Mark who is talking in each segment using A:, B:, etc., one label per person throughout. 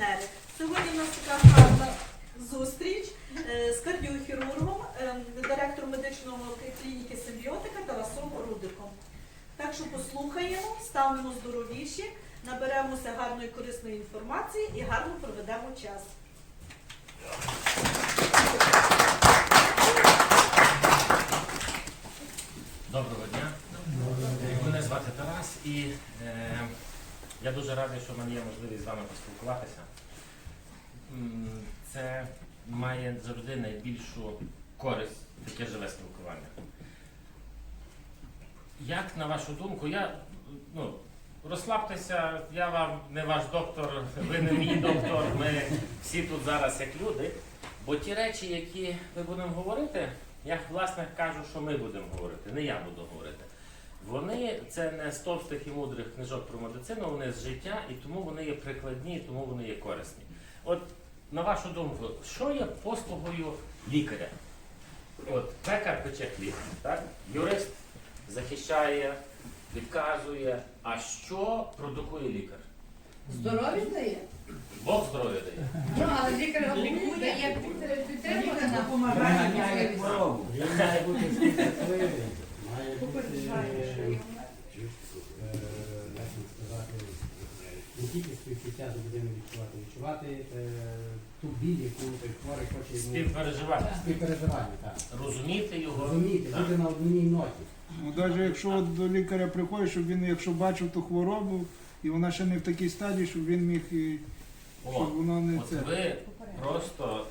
A: партнери. Сьогодні в нас така гарна зустріч е, з кардіохірургом, е, директором медичного клініки Симбіотика Тарасом Рудиком. Так що послухаємо, станемо здоровіші, наберемося гарної корисної інформації і гарно проведемо час.
B: Доброго дня. Мене звати Тарас і е, я дуже радий, що в мене є можливість з вами поспілкуватися. Це має завжди найбільшу користь таке живе спілкування. Як на вашу думку, я ну, розслабтеся, я вам не ваш доктор, ви не мій доктор, ми всі тут зараз як люди. Бо ті речі, які ми будемо говорити, я власне кажу, що ми будемо говорити, не я буду говорити. Вони це не з товстих і мудрих книжок про медицину, вони з життя, і тому вони є прикладні, і тому вони є корисні. От на вашу думку, що є послугою лікаря? От пекар пече хліб, так? Юрист захищає, відказує. А що продукує лікар?
C: Здоров'я дає?
B: Бог здоров'я дає.
C: Ну, але лікар дає підтримку на
D: Допомагає як. Він має бути не тільки співчуття до людини відчувати, відчувати ту біль, яку той хворий хоче йому
B: Співпереживання.
D: співпереживання, так.
B: Розуміти його.
D: Розуміти,
B: Так.
D: бути на одній ноті.
E: Ну, навіть якщо от до лікаря приходить, щоб він, якщо бачив ту хворобу, і вона ще не в такій стадії, щоб він міг, і,
B: О,
E: щоб воно не
B: От
E: це
B: ви просто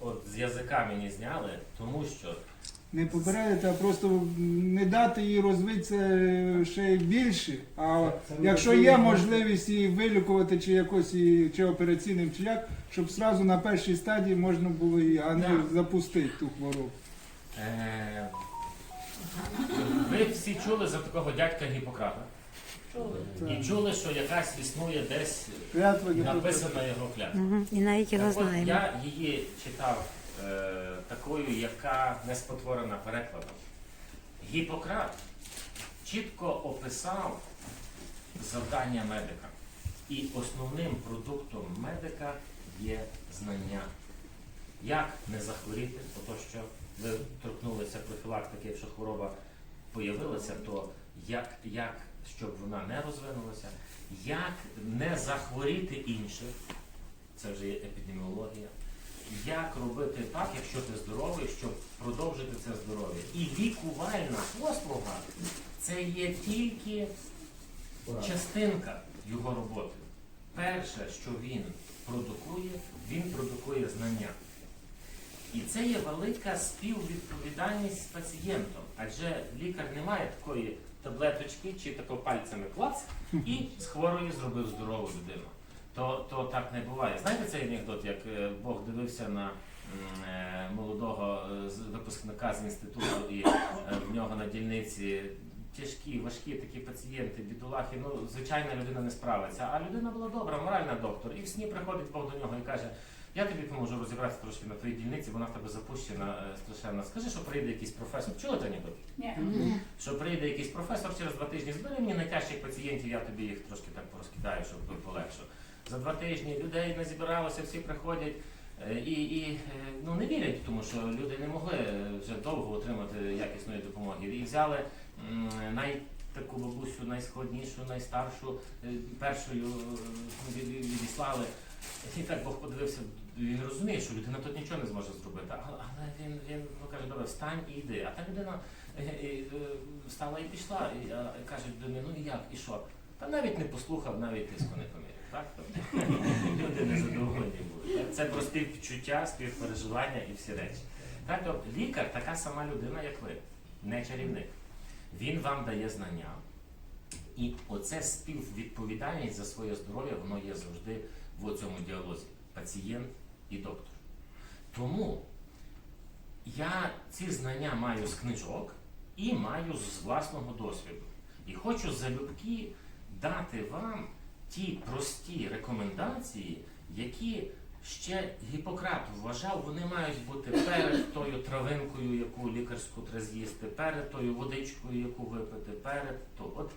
B: от з язика мені зняли, тому що
E: не попередити, а просто не дати їй розвитися ще більше. А
D: Це
E: якщо є можливість її вилікувати чи якось і- чи операційним, чи як, щоб зразу на першій стадії можна було її, а не
B: Так.
E: запустити ту хворобу.
B: е, ви всі чули за такого дядька Гіппократа. І чули, що якась існує десь
E: Клятва
B: написана його клятва.
F: Мгм. І навіть його
B: Так от,
F: знаємо.
B: я її читав такою, яка не спотворена перекладом. Гіппократ чітко описав завдання медика. І основним продуктом медика є знання. Як не захворіти, то що ви торкнулися профілактики, якщо хвороба появилася, то як, як щоб вона не розвинулася, як не захворіти інших, це вже є епідеміологія. Як робити так, якщо ти здоровий, щоб продовжити це здоров'я? І лікувальна послуга це є тільки частинка його роботи. Перше, що він продукує, він продукує знання. І це є велика співвідповідальність з пацієнтом. Адже лікар не має такої таблеточки чи такого пальцями клац і з хворої зробив здорову людину. То, то так не буває. Знаєте цей анекдот, як е, Бог дивився на е, молодого е, випускника з інституту, і в нього на дільниці тяжкі, важкі такі пацієнти, бідолахи. Ну, звичайна людина не справиться. А людина була добра, моральна доктор. І в сні приходить Бог до нього і каже: я тобі поможу розібратися трошки на твоїй дільниці, вона в тебе запущена страшенно. Скажи, що прийде якийсь професор. Чули той анекдот?
C: Ні.
B: Що прийде якийсь професор через два тижні, збери мені найтяжчих пацієнтів, я тобі їх трошки так порозкидаю, щоб було полегше. За два тижні людей не зібралося, всі приходять е, і, і е, ну, не вірять, тому що люди не могли е, вже довго отримати якісної допомоги. І взяли м, най, таку бабусю найскладнішу, найстаршу, першою від- від- відіслали. І так Бог подивився, він розуміє, що людина тут нічого не зможе зробити. Але він, він ну, каже, добре, встань і йди. А та людина встала і пішла, і каже ну і як, і що? Та навіть не послухав, навіть тиску не поміряв. Так? Тобто, люди незадоволені. Так? Це про співчуття, співпереживання і всі речі. Так, тобто, лікар така сама людина, як ви, не чарівник. Він вам дає знання. І оце співвідповідальність за своє здоров'я, воно є завжди в цьому діалозі пацієнт і доктор. Тому я ці знання маю з книжок і маю з власного досвіду. І хочу залюбки дати вам ті прості рекомендації, які ще Гіппократ вважав, вони мають бути перед тою травинкою, яку лікарську треба з'їсти, перед тою водичкою, яку випити, перед то. От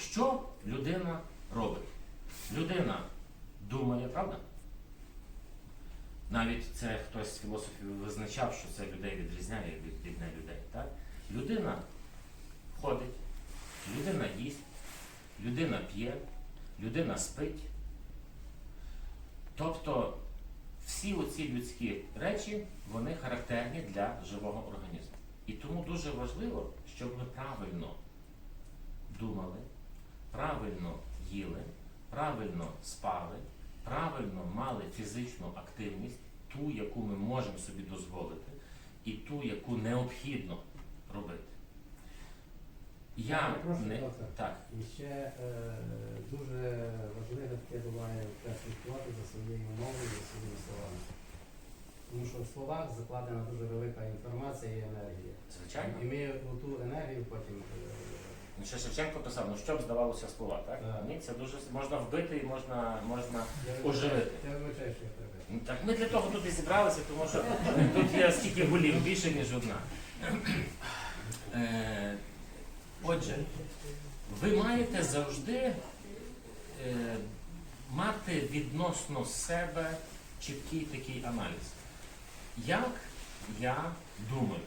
B: що людина робить? Людина думає, правда? Навіть це хтось з філософів визначав, що це людей відрізняє від, від не людей. Так? Людина ходить, людина їсть, людина п'є, людина спить. Тобто всі оці людські речі вони характерні для живого організму. І тому дуже важливо, щоб ми правильно думали, правильно їли, правильно спали, правильно мали фізичну активність, ту, яку ми можемо собі дозволити, і ту, яку необхідно робити. Я
D: прошу,
B: не
D: доктор.
B: так.
D: І ще е, дуже важливе таке буває треба слідкувати за своєю мовою, за своїми словами. Тому що в словах закладена дуже велика інформація і енергія.
B: Звичайно.
D: І ми ту енергію потім е,
B: Ну, Ще Шевченко писав, ну що б здавалося слова, так?
D: Так.
B: Ні, це дуже можна вбити і можна, можна
D: я
B: Оживити.
D: Я вибачаю, що я перебив.
B: Ну, Так ми для того тут і зібралися, тому що тут є стільки голів, більше, ніж одна. Е, Отже, ви маєте завжди е, мати відносно себе чіткий такий аналіз. Як я думаю?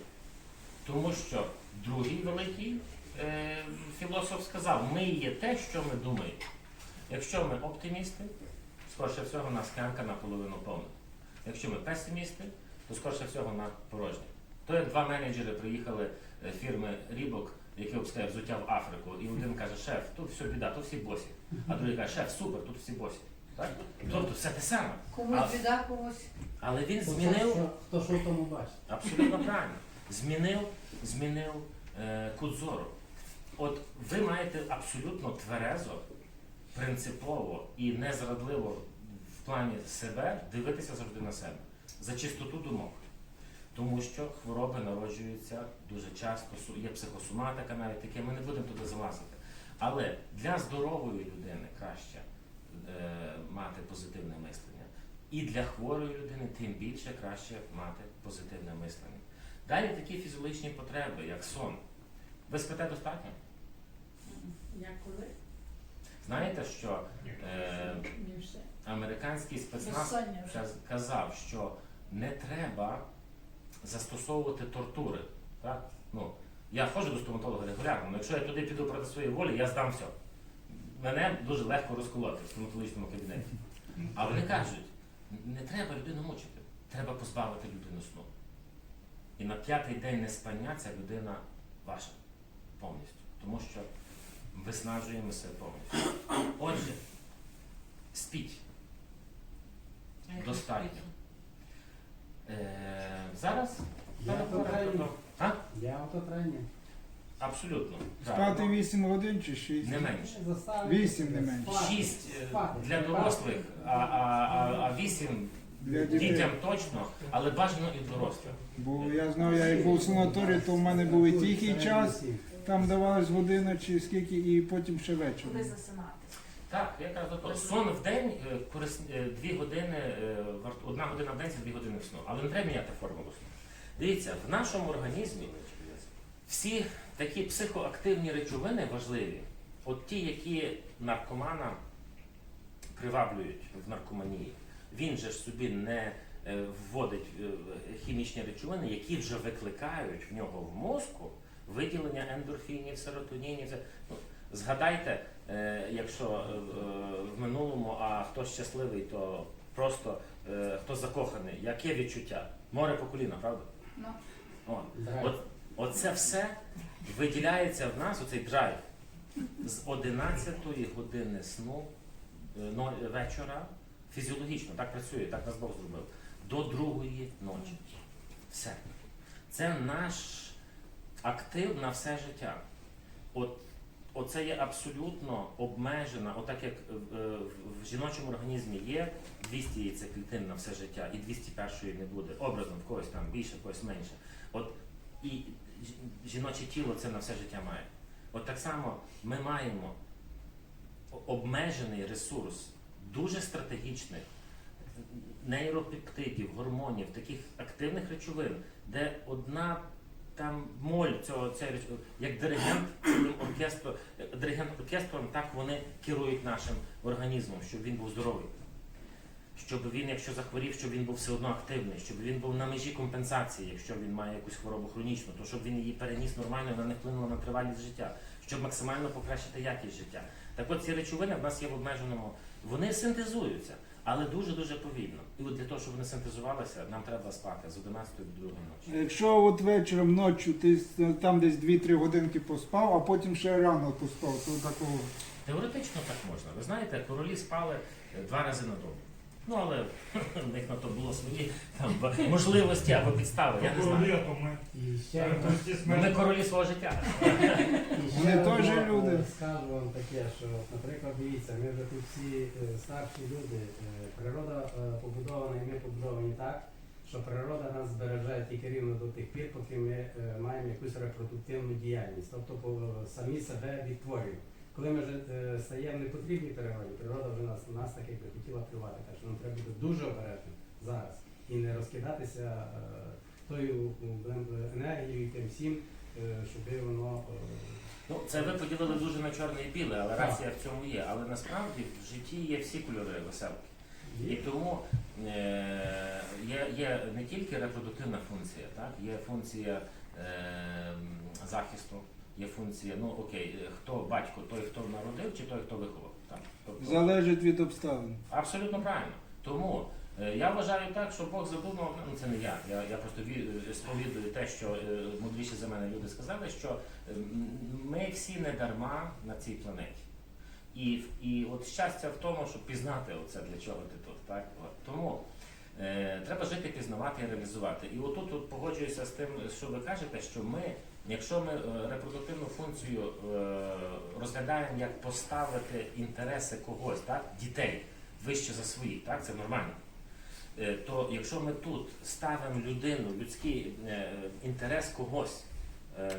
B: Тому що другий великий е, філософ сказав, ми є те, що ми думаємо. Якщо ми оптимісти, скорше всього у нас склянка наполовину повна. Якщо ми песимісти, то скорше всього на порожній. То як два менеджери приїхали е, фірми Рібок, які обскає взуття в Африку, і один каже, шеф, тут все біда, тут всі босі. А другий каже, шеф, супер, тут всі босі. Так? Тобто все те саме.
C: Комусь біда, комусь.
B: Але він змінив.
D: Хто що в тому бачить?
B: Абсолютно правильно. Змінив, змінив е, кут зору. От ви маєте абсолютно тверезо, принципово і незрадливо в плані себе дивитися завжди на себе за чистоту думок. Тому що хвороби народжуються дуже часто, є психосоматика навіть таке, ми не будемо туди залазити. Але для здорової людини краще е, мати позитивне мислення. І для хворої людини тим більше краще мати позитивне мислення. Далі такі фізіологічні потреби, як сон. Ви спите достатньо?
F: Як коли?
B: Знаєте, що е, американський спецназ казав, що не треба застосовувати тортури. Так? Ну, я ходжу до стоматолога регулярно, але якщо я туди піду проти своєї волі, я здам все. Мене дуже легко розколоти в стоматологічному кабінеті. А вони кажуть, не треба людину мучити, треба позбавити людину сну. І на п'ятий день неспання ця людина ваша повністю. Тому що виснажуємо себе повністю. Отже, спіть. Достатньо. Е, зараз
D: Я автотренінг.
B: А?
D: Я автотренінг.
B: Абсолютно.
E: Спати
B: правильно.
E: 8 годин чи 6?
B: Не менше.
D: Заставити
E: Вісім не менше.
D: спати.
B: Шість е,
D: Спати.
B: для дорослих, а, а, а, а вісім
E: Для дітей.
B: дітям точно, але бажано і дорослим.
E: Бо я знав, я як був в санаторії, то в мене був і тихий час, там давалась година чи скільки, і потім ще вечір.
A: Коли засинати.
B: Так, я кажу, сон в день е, корис- е, дві години, е, варт- одна година в день це дві години сну. Але не треба міняти формулу сну. Дивіться, в нашому організмі всі такі психоактивні речовини важливі, от ті, які наркомана приваблюють в наркоманії. Він же ж собі не е, вводить е, хімічні речовини, які вже викликають в нього в мозку виділення ендорфінів, серотонінів. Це- Ну, згадайте, е, якщо е, в минулому, а хто щасливий, то просто е, хто закоханий, яке відчуття? Море по коліна, правда?
C: Ну.
B: О, От, оце все виділяється в нас, оцей драйв, з 11 години сну вечора, фізіологічно, так працює, так нас Бог зробив, до другої ночі. Все. Це наш актив на все життя. От, оце є абсолютно обмежена, отак як е, в- в жіночому організмі є 200 яйцеклітин на все життя, і 201 не буде. Образно, в когось там більше, в когось менше. От і жіноче тіло це на все життя має. От так само ми маємо обмежений ресурс дуже стратегічних нейропептидів, гормонів, таких активних речовин, де одна там моль цього цей як диригент цілим оркестром, диригент оркестром, так вони керують нашим організмом, щоб він був здоровий. щоб він, якщо захворів, щоб він був все одно активний, щоб він був на межі компенсації, якщо він має якусь хворобу хронічну, то щоб він її переніс нормально, вона не вплинула на тривалість життя, щоб максимально покращити якість життя. Так от ці речовини в нас є в обмеженому, вони синтезуються, але дуже-дуже повільно. І от для того, щоб вони синтезувалися, нам треба спати з 11 до 2 ночі.
E: Якщо от вечором ночі ти там десь 2-3 годинки поспав, а потім ще рано поспав, то такого.
B: Теоретично так можна. Ви знаєте, королі спали е, два рази на добу. Ну, але в них на то було свої там, можливості або підстави. Я не знаю. Ну, Ми королі свого життя.
E: Вони теж люди.
D: Скажу вам таке, що, наприклад, дивіться, ми вже тут всі е, старші люди. е, Природа е, побудована і ми побудовані так, що природа нас збереже тільки рівно до тих пір, поки ми е, маємо якусь репродуктивну діяльність, тобто по- самі себе відтворюємо. Коли ми вже е, стаємо непотрібні природі, природа вже нас, нас так якби хотіла тривати. Так що нам треба бути дуже обережним зараз і не розкидатися е, тою енергією і тим всім, е, щоб воно е,
B: Ну, це ви поділили дуже на чорне і біле, але
D: Так.
B: рація в цьому є. Але насправді в житті є всі кольори веселки. І тому е, є, є не тільки репродуктивна функція, так? є функція е, захисту, є функція, ну окей, е, хто батько, той, хто народив, чи той, хто виховав. Так? Тобто,
E: Залежить від обставин.
B: Абсолютно правильно. Тому е, я вважаю так, що Бог задумав, ну це не я. Я, я просто ві- сповідую те, що е, мудріші за мене люди сказали, що е, м, ми всі не дарма на цій планеті. І, і от щастя в тому, щоб пізнати оце, для чого ти тут. Так? От. Тому е, треба жити, пізнавати і реалізувати. І отут от погоджуюся з тим, що ви кажете, що ми, якщо ми е, репродуктивну функцію е, розглядаємо як поставити інтереси когось, так, дітей вище за свої, так, це нормально. Е, То якщо ми тут ставимо людину, людський інтерес когось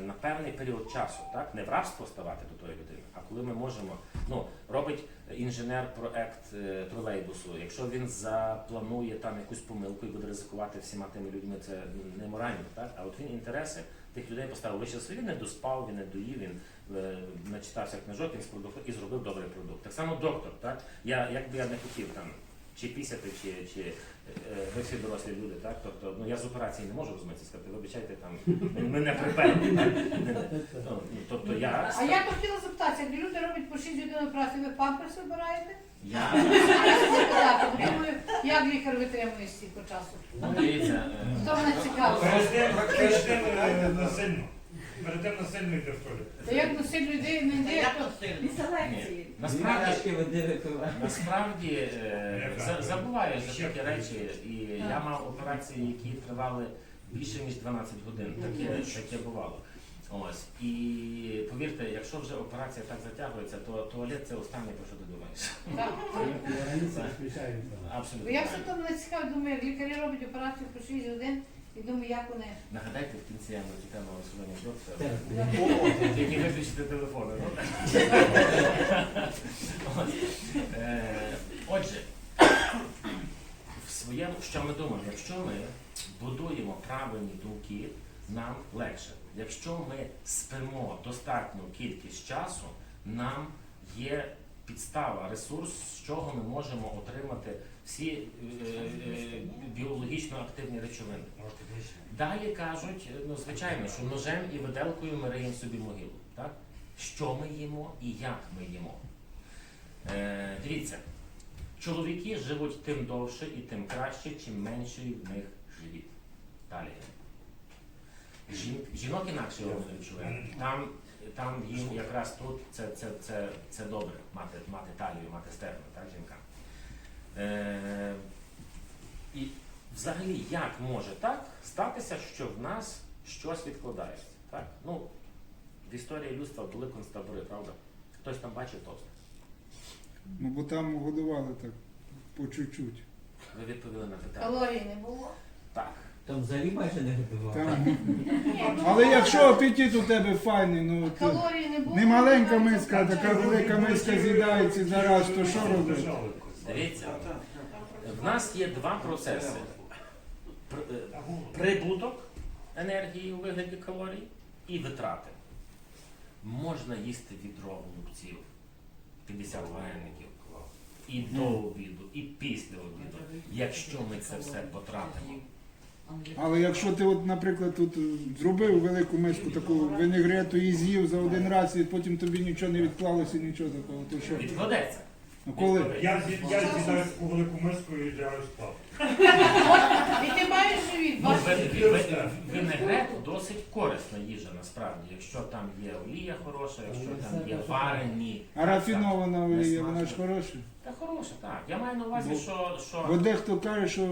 B: на певний період часу, так, не в рабство ставати до тої людини, а коли ми можемо, ну, робить інженер проект тролейбусу, якщо він запланує там якусь помилку і буде ризикувати всіма тими людьми, це неморально, так? А от він інтереси тих людей поставив вище за він не доспав, він не доїв, він е, начитався книжок, він спродуктив і зробив добрий продукт. Так само доктор, так? Я, як би я не хотів там чи пісяти, чи, чи е, ви всі дорослі люди, так? Тобто, ну я з операції не можу розуміти, сказати, вибачайте, там мене не. Ну, Тобто я,
C: А я хотіла запитатися, як люди роблять по 6 годин операції, ви памперс вибираєте?
B: я
C: думаю, як лікар витримує стільки часу?
B: ну, дивіться, е,
C: Хто мене цікавить?
G: Перед тим, насильно. Насильно йде в туалет.
C: Та як насильно йде, не йде,
A: селекції.
B: ні, насправді Насправді е, за- забуваєш за такі речі, і я мав операції, які тривали більше ніж 12 годин. Таке, таке бувало. Ось. І повірте, якщо вже операція так затягується, то туалет це останнє, про що ти думаєш.
C: Так. Бо
B: Абсолютно.
C: я все то мене цікаво, думаю, як лікарі роблять операцію по 6 годин, і думаю, як вони.
B: Нагадайте в кінці я цю тему розсудення доктора. Тільки виключити телефони. ну. Е, Отже, в своєму, що ми думаємо, якщо ми будуємо правильні думки, нам легше. Якщо ми спимо достатню кількість часу, нам є підстава, ресурс, з чого ми можемо отримати всі е, е, біологічно активні речовини. Далі кажуть, ну звичайно, що ножем і виделкою ми риємо собі могилу. Так? Що ми їмо і як ми їмо. Е, дивіться, чоловіки живуть тим довше і тим краще, чим менший в них живіт. Далі. Жін, жінок інакше речовини. Там, там їм якраз тут це, це, це, це добре мати, мати талію, мати стегно, так, жінкам. Е, і взагалі, як може так статися, що в нас щось відкладається? Так? Ну, в історії людства були концтабори, правда? Хтось там бачив товсто.
E: Ну бо там годували так по чуть-чуть.
B: Ви відповіли на питання.
C: Калорій не було.
B: Так.
H: Там взагалі майже не готував.
E: Там. Але якщо апетит у тебе файний, ну то
C: Калорій не було.
E: не маленька миска, а така велика миска з'їдається зараз, то що робити?
B: Дивіться, в нас є два процеси: Пр- е, прибуток енергії у вигляді калорій і витрати. Можна їсти відро голубців, 50 вареників, і до обіду, і після обіду. якщо ми це все потратимо.
E: Але якщо ти, от, наприклад, тут е, зробив велику миску таку винегрету і з'їв за один раз, і потім тобі нічого не відклалося, нічого такого, то що?
B: Відкладеться.
E: Ну, коли?
G: Я, я з'їдаю таку велику миску і лягаю спати.
C: І ти маєш живіт,
B: Ну,
C: бачиш?
B: Винегрет досить корисна їжа насправді, якщо там є олія хороша, якщо там є варені.
E: А рафінована олія, вона ж хороша.
B: Та хороша, так. Я маю на увазі, що,
E: Бо
B: що
E: дехто каже, що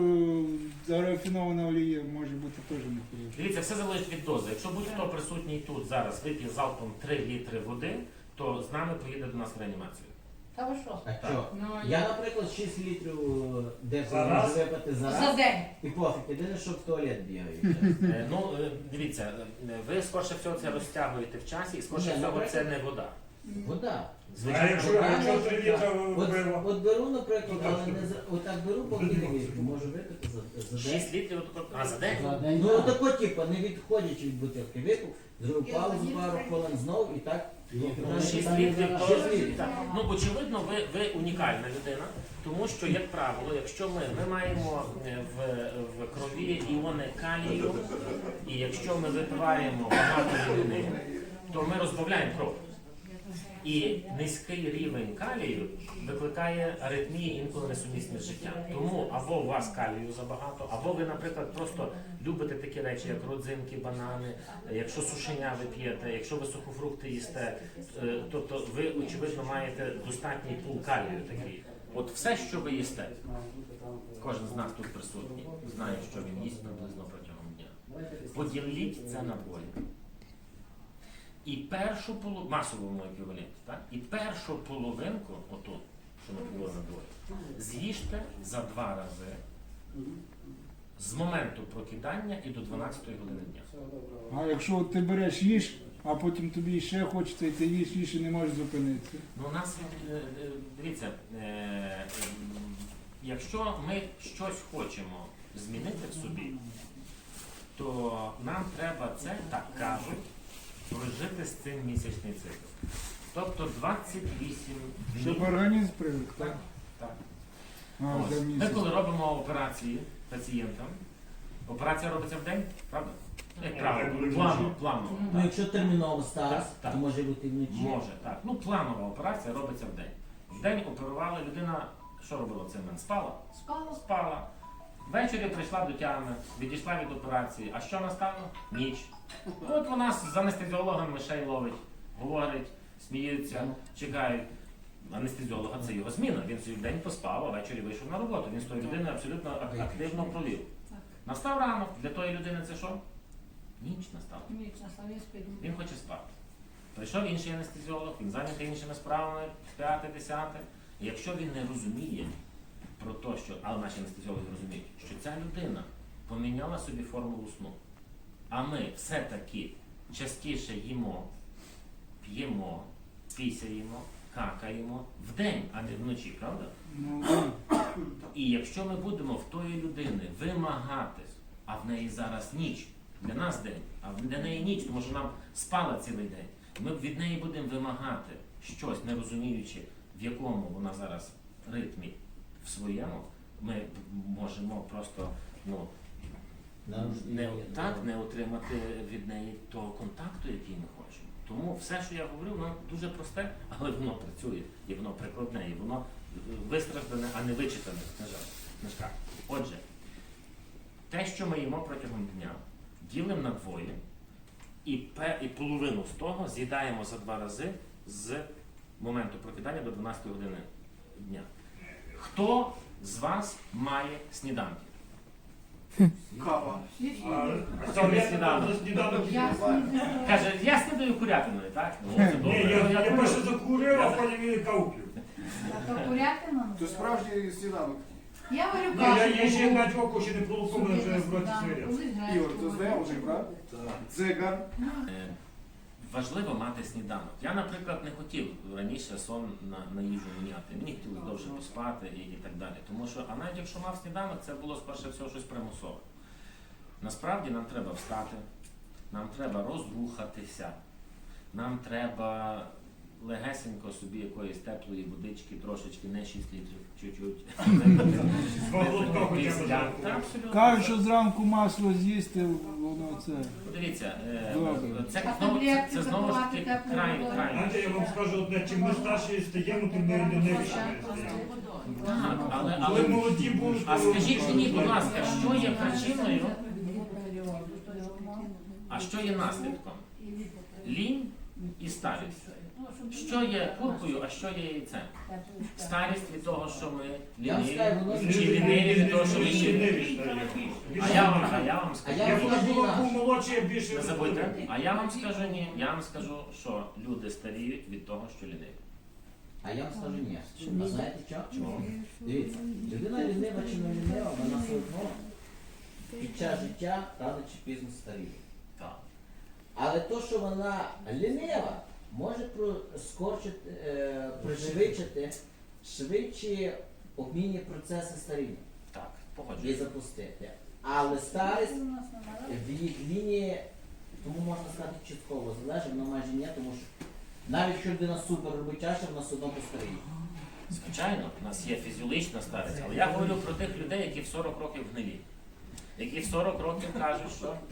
E: рафінована олія може бути теж не хороша.
B: дивіться, все залежить від дози. Якщо будь-хто присутній тут зараз вип'є залпом 3 літри води, то з нами поїде до нас в реанімацію.
C: Та ви що?
H: А що?
F: Ну,
H: Я, наприклад, 6 літрів деколи
G: Зараз?
H: можу випити за
C: За
H: раз.
C: день.
H: І пофіг, єдине, що в туалет бігаю.
B: Е, Ну, е, дивіться, е, ви скорше всього це розтягуєте в часі, і скорше
H: Ні,
B: всього
H: наприклад-
B: це не вода.
H: Вода.
G: А
B: Звичайно,
G: якщо,
B: вода.
G: якщо три літра
H: От,
G: пива,
H: от беру, наприклад, але не за отак беру по кіловіку, можу випити за, за день.
B: 6 літрів, отако- а за день?
H: Ну отако, типу, не відходячи від бутилки, випив, зробив паузу пару хвилин знов і так.
B: Ну, 6 літрів, то,
H: Шість літрів.
B: Ну, очевидно, ви, ви унікальна людина, тому що, як правило, якщо ми, ми маємо е, в, в крові іони калію, і якщо ми випиваємо багато людини, то ми розбавляємо кров. І низький рівень калію викликає аритмії інколи несумісні з життям. Тому або у вас калію забагато, або ви, наприклад, просто любите такі речі, як родзинки, банани, якщо сушеня ви п'єте, якщо ви сухофрукти їсте, е, тобто ви очевидно маєте достатній пул калію такий. От все, що ви їсте, кожен з нас тут присутній, знає, що він їсть приблизно протягом дня. Поділіть це на двоє. І першу половинку, масовому еквіваленті, так? І першу половинку, оту, що ми поділили на двоє, з'їжте за два рази з моменту прокидання і до 12 години дня.
E: А якщо от ти береш їж, а потім тобі ще хочеться, і ти їш, їш і не можеш зупинитися.
B: Ну, у нас, е, е, дивіться, е, е, якщо ми щось хочемо змінити в собі, то нам треба це, так кажуть, прожити з цим місячний цикл. Тобто 28
E: Щоб організм привик,
B: Так,
E: так?
B: так.
E: А,
B: Ось.
E: за
B: Ми
E: місяць.
B: коли робимо операції пацієнтам, операція робиться в день, правда? Як правило, планово.
H: Ну,
B: так.
H: якщо терміново
B: Так, так.
H: то може бути вночі.
B: Може, так. Ну, планова операція робиться в день. В день оперували людина, що робила в цей момент? Спала?
C: Спала.
B: Спала. Ввечері прийшла до тями, відійшла від операції. А що настало? Ніч. От вона з анестезіологом мишей ловить, говорить, сміються, чекають. Анестезіолога це його зміна. Він в день поспав, а ввечері вийшов на роботу. Він з тою людиною абсолютно активно провів. Настав ранок. Для тої людини це що? Ніч настала.
C: Ніч на славі спить.
B: Він хоче спати. Прийшов інший анестезіолог, він зайнятий іншими справами, п'яте, десяте. І якщо він не розуміє про те, що, але наші анестезіологи розуміють, що ця людина поміняла собі формулу сну, а ми все-таки частіше їмо, п'ємо, пісяємо, какаємо вдень, а не вночі, правда?
E: Ну.
B: І якщо ми будемо в тої людини вимагати, а в неї зараз ніч, для нас день, а для неї ніч, тому що нам спала цілий день. Ми від неї будемо вимагати щось, не розуміючи, в якому вона зараз ритмі в своєму, ми можемо просто ну, не, так, не отримати від неї того контакту, який ми хочемо. Тому все, що я говорю, воно дуже просте, але воно працює, і воно прикладне, і воно вистраждане, а не вичитане книжах. книжках. Отже, те, що ми їмо протягом дня, ділимо на двоє, і, пе, і половину з того з'їдаємо за два рази з моменту прокидання до 12 години дня. Хто з вас має сніданки?
G: кава.
B: Хто не сніданок? Каже, я снідаю курятиною, так? Ну, це
G: Ні,
B: добре.
G: я,
B: Ну,
G: перше закурив, а потім і каву п'ю.
C: А то курятина?
E: То справжній сніданок.
C: Я варю
G: Ні, я, я ще навіть око ще не пролукав, вже в роті свирять.
E: Ігор,
C: варю.
E: вже, правда? Дзигар.
B: Е, Важливо мати сніданок. Я, наприклад, не хотів раніше сон на, на їжу міняти. Мені хотілося довше поспати і, і так далі. Тому що, а навіть якщо мав сніданок, це було спершу всього щось примусове. Насправді нам треба встати, нам треба розрухатися, нам треба легесенько собі якоїсь теплої водички, трошечки, не 6 літрів, чуть-чуть. Після- Та, абсолютно.
E: Кажуть, що зранку масло з'їсти, воно це.
B: Подивіться, е,
E: Добре.
B: це
C: А
B: знову, це,
C: таблетки
B: це знову ж таки
C: запивати
B: край, край.
G: Знаєте, я вам скажу одне, чим ми старші стаємо, тим ми лінивіші стаємо.
B: Так, але, але
G: молоді були,
B: а скажіть мені, будь ласка, що є причиною, а що є наслідком? Лінь і старість. Що є куркою, а що є яйцем? Старість від того, що ми ліниві, чи ліниві від того, що ми ліниві.
G: ліниві.
B: А я вам, а я вам скажу. Не забудьте. А я вам скажу ні. Я вам скажу, що люди старіють від того, що ліниві.
H: А я вам скажу ні. А знаєте чого?
B: Чому?
H: Дивіться, людина лінива чи не лінива, вона все одно під час життя рано чи пізно старіє.
B: Так.
H: Але то, що вона лінива, може проскорчити, е, пришвидшити швидші обмінні процеси старіння
B: Так,
H: і
B: погоджуюсь.
H: запустити. Але старість в їх лінії, тому можна сказати, частково залежить, але майже ні, тому що навіть якщо людина супер робить тяжко, вона все одно постаріє.
B: Звичайно, у нас є фізіологічна старість, але я говорю про тих людей, які в 40 років гнилі. Які в 40 років кажуть, що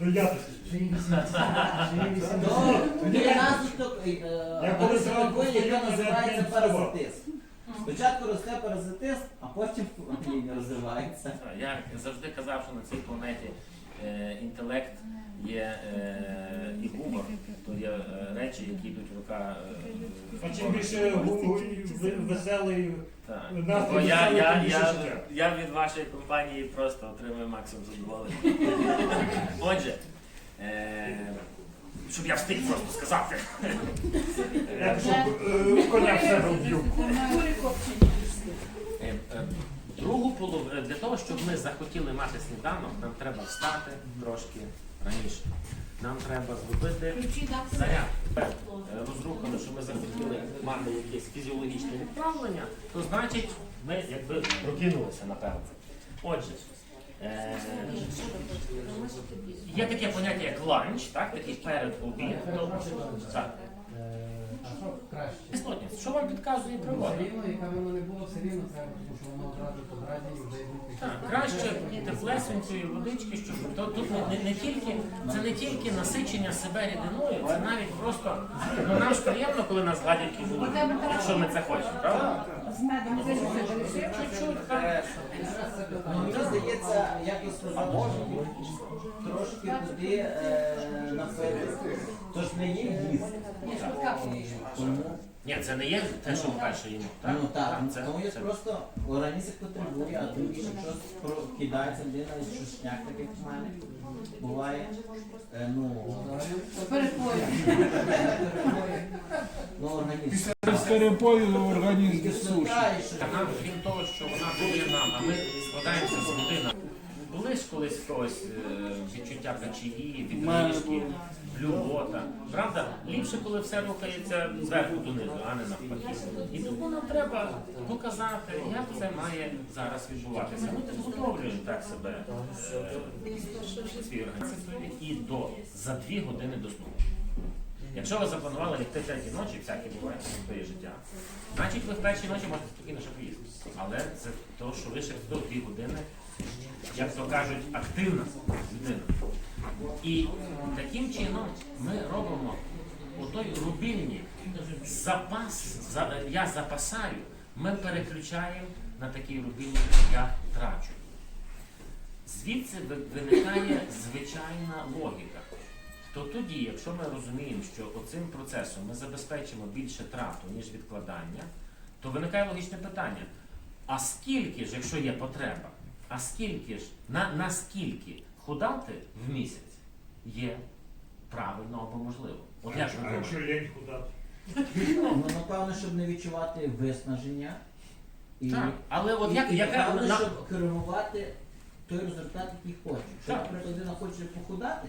G: Я коли зранку
H: такої, яка називається
G: я
H: паразитизм. Спочатку росте паразитизм, а потім лінія розвивається.
B: я завжди казав, що на цій планеті е, інтелект є е, і гумор, то є е, речі, які йдуть в рука. е,
G: А чим більше веселий,
B: Так.
G: Настрій
B: Бо я,
G: веселий,
B: я,
G: тим більше
B: я,
G: життя.
B: я від вашої компанії просто отримую максимум задоволення. Отже, е, щоб я встиг просто сказати.
G: щоб е, коня в себе вб'ю.
B: Е, е, Другу половину для того, щоб ми захотіли мати сніданок, нам треба встати трошки раніше. Нам треба зробити заряд. Е, що ми захотіли мати якесь фізіологічне відправлення, то значить ми якби прокинулися напевно. Отже, є таке поняття як ланч, так, такий перед обід. Так,
D: Е, що.
B: Що вам підказує природа?
D: Все рівно, яка воно не було, все рівно треба, тому що воно одразу по градії вже йдуть.
B: Так, краще теплесенької водички, щоб то тут не, не, не тільки це не тільки насичення себе рідиною, це навіть просто ну нам ж приємно, коли нас гладять кізу, якщо ми це хочемо, правда?
C: З медом.
B: Чуть-чуть.
H: Ну, Мені здається, якось розможемо трошки туди е, наперед. Тож не є їсти.
B: Ні, це не є те, що ми перше їмо. Так?
H: ну так,
B: це,
H: тому є просто організм потребує, а другий, якщо прокидається людина і шушняк, так як в мене буває. Е, ну,
C: Перепою.
H: ну, організм.
E: Перепою організм сушить.
H: Кислота і що.
B: А нам, крім того, що вона дає нам, а ми складаємося з води. Були ж колись хтось е, відчуття печії, відрижки, блювота. Правда? Ліпше, коли все рухається зверху донизу, а не навпаки. І тому нам треба показати, як це має зараз відбуватися. Ми підготовлюємо так себе е, свій організм і до за дві години до сну. Якщо ви запланували лягти в третій ночі, всяке буває, то є життя, значить ви в першій ночі можете спокійно ще поїсти. Але це то, що ви ще до дві години, як то кажуть, активна людина. І таким чином ми робимо отой рубільник, запас, за- я запасаю, ми переключаємо на такий рубільник, я трачу. Звідси виникає звичайна логіка. То тоді, якщо ми розуміємо, що оцим процесом ми забезпечимо більше трату, ніж відкладання, то виникає логічне питання: а скільки ж, якщо є потреба, а скільки ж, на, наскільки худати в місяць є правильно або можливо? От як ви
G: А якщо
B: думаєте?
G: лень худати?
H: Ну, напевно, щоб не відчувати виснаження. І,
B: Так, але от
H: і,
B: як,
H: і
B: яка
H: напевно,
B: на-
H: щоб керувати той результат, який хоче. Якщо,
B: Так.
H: наприклад, людина хоче похудати,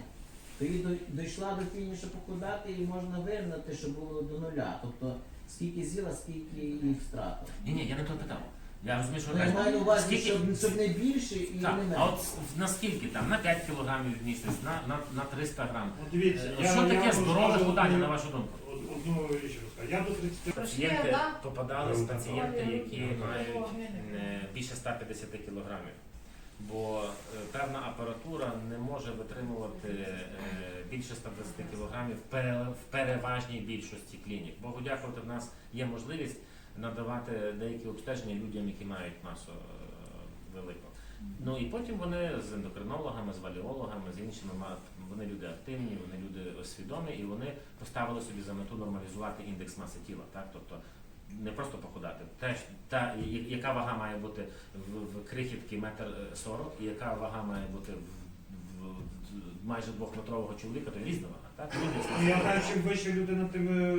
H: то до- дійшла до фінішу похудати і можна вирівняти, щоб було до нуля. Тобто скільки з'їла, скільки їх втратила.
B: Ні, ні, я не то питав. Я розумію, що
H: Ну, я маю на увазі,
B: Скільки-
H: щоб, щоб не більше і
B: Так,
H: не
B: а
H: менше.
B: от наскільки там? На 5 кілограмів в місяць, на, на, на 300 грам.
G: От дивіться,
B: Е,
G: я-
B: Що
G: я
B: таке
G: вам
B: здорове худання,
G: одну-
B: на вашу думку?
G: одну річ розкажу. Я до 30
B: Пацієнти
C: да.
B: попадались пацієнти, які мають е, більше 150 кілограмів. Бо е, певна апаратура не може витримувати е, більше 120 кілограмів в переважній більшості клінік. Богу дякувати, в нас є можливість надавати деякі обстеження людям, які мають масу е, велику. Ну і потім вони з ендокринологами, з валіологами, з іншими вони люди активні, вони люди свідомі, і вони поставили собі за мету нормалізувати індекс маси тіла. Так? Тобто не просто похудати. Теж та яка вага має бути в, в крихітки метр е, сорок, і яка вага має бути в, в, в майже двохметрового чоловіка, то різна вага. Так? Маси
G: Я знаю, чим вище людина, тим е,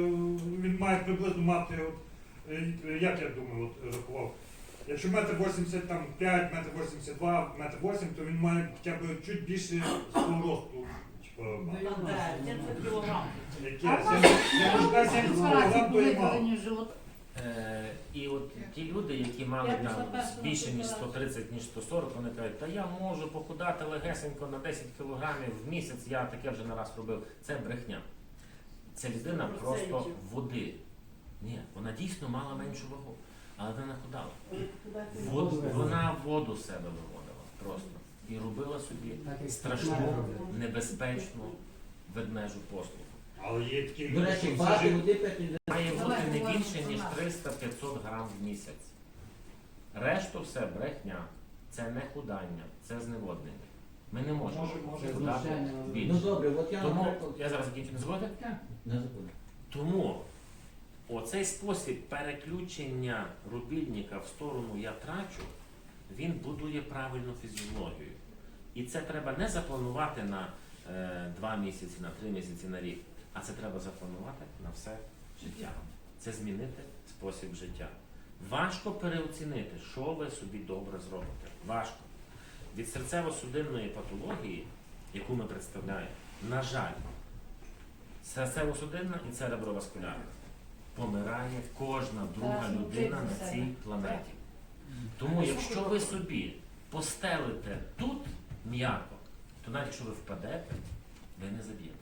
G: він має приблизно мати, от, е, як я думаю, от рахував. Якщо метр 85, метр 82, метр 8, то він має хоча б чуть більше свого росту. Типу, мати.
F: Там де 70 кілограм.
G: Яке? 70 70 кілограм, то
C: коли живот.
B: Е, і от ті люди, які мали
C: Я
B: там
C: пішла перша
B: більше ніж
C: операцію.
B: 130, ніж 140, вони кажуть, та я можу похудати легесенько на 10 кілограмів в місяць, я таке вже не раз робив. Це брехня. Ця людина просто
F: Процентів.
B: води. Ні, вона дійсно мала меншу вагу, але вона не худала. Воду, вона воду з себе виводила просто. І робила собі страшну, небезпечну ведмежу послугу.
G: Але є такі
H: До речі, багато
G: все
H: води
B: Має бути не більше, ніж 300-500 грам в місяць. Решту все брехня. Це не худання, це зневоднення. Ми не можемо
G: Може, може,
B: худати
D: знущання.
H: Ну
B: більше.
H: добре, от я,
B: Тому
H: наприклад,
B: я зараз закінчу не згоди.
H: не забуду.
B: Тому оцей спосіб переключення рубільника в сторону я трачу, він будує правильну фізіологію. І це треба не запланувати на е, два місяці, на три місяці, на рік, а це треба запланувати на все життя. Це змінити спосіб життя. Важко переоцінити, що ви собі добре зробите. Важко. Від серцево-судинної патології, яку ми представляємо, на жаль, серцево-судинна і цереброваскулярна помирає кожна друга людина на цій планеті. Тому якщо ви собі постелите тут м'яко, то навіть якщо ви впадете, ви не заб'єтеся.